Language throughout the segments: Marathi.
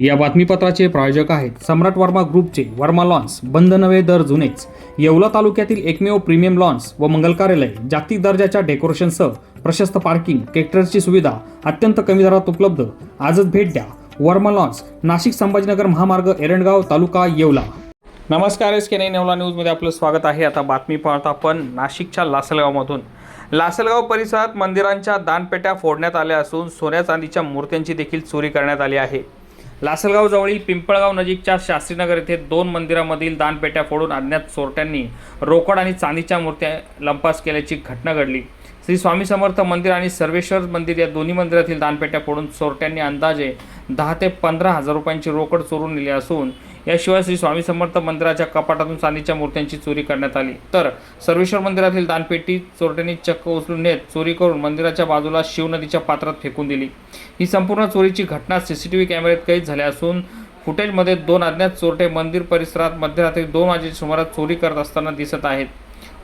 या बातमीपत्राचे प्रायोजक आहेत सम्राट वर्मा ग्रुपचे वर्मा लॉन्स बंद नवे दर जुनेच. येवला तालुक्यातील एकमेव प्रीमियम लॉन्स व मंगल कार्यालय जागतिक दर्जाच्या डेकोरेशनसह प्रशस्त पार्किंग ट्रॅक्टरची सुविधा अत्यंत कमी दरात उपलब्ध. आजच भेट द्या. वर्मा लॉन्स नाशिक संभाजीनगर महामार्ग एरणगाव तालुका येवला. नमस्कार एस के नेवला न्यूजमध्ये आपलं स्वागत आहे. आता बातमी पाहत आपण नाशिकच्या लासलगावमधून. लासलगाव परिसरात मंदिरांच्या दानपेट्या फोडण्यात आल्या असून सोन्या चांदीच्या मूर्त्यांची देखील चोरी करण्यात आली आहे. लासलगाव जवळील पिंपळगाव नजीकच्या शास्त्रीनगर येथे दोन मंदिरामधील दानपेट्या फोडून अज्ञात चोरट्यांनी रोकड आणि चांदीच्या मूर्त्या लंपास केल्याची घटना घडली. श्री स्वामी समर्थ मंदिर आणि सर्वेश्वर मंदिर या दोन्ही मंदिरातील दानपेट्या फोडून चोरट्यांनी अंदाजे दहा ते पंधरा हजार रुपयांची रोकड चोरून नेली असून याशिवाय श्री स्वामी समर्थ मंदिराच्या कपाटातून चांदीच्या मूर्त्यांची चोरी करण्यात आली. तर सर्वेश्वर मंदिरातील दानपेटी चोरट्यांनी चक्क उचलून नेत चोरी करून मंदिराच्या बाजूला शिवनदीच्या पात्रात फेकून दिली. ही संपूर्ण चोरीची घटना सी सी टी व्ही कॅमेऱ्यात कैद झाल्या असून फुटेजमध्ये दोन अज्ञात चोरटे मंदिर परिसरात मध्यरात्री दोन वाजेच्या सुमारास चोरी करत असताना दिसत आहेत.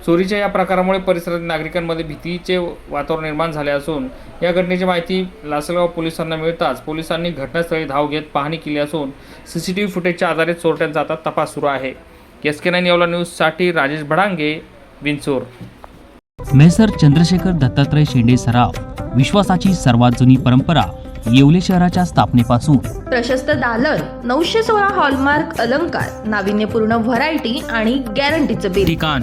चोरीच्या या प्रकारामुळे परिसरातील नागरिकांमध्ये भीतीचे वातावरण निर्माण झाले असून या घटनेची माहिती लासलगाव पोलिसांना मिळताच पोलिसांनी घटनास्थळी धाव घेत पाहणी केली असून सीसीटीव्ही फुटेजच्या आधारे चोरट्यांचा आता तपास सुरू आहे. एस के नाईन येवला न्यूजसाठी राजेश भडांगे विंचूर. मेसर चंद्रशेखर दत्तात्रय शेंडे सराफ विश्वासाची सर्वात जुनी परंपरा येवले शहराच्या स्थापनेपासून. प्रशस्त दालन नऊशे सोळा हॉलमार्क अलंकार नाविन्यपूर्ण व्हरायटी आणि गॅरंटीचं बिल. ठिकाण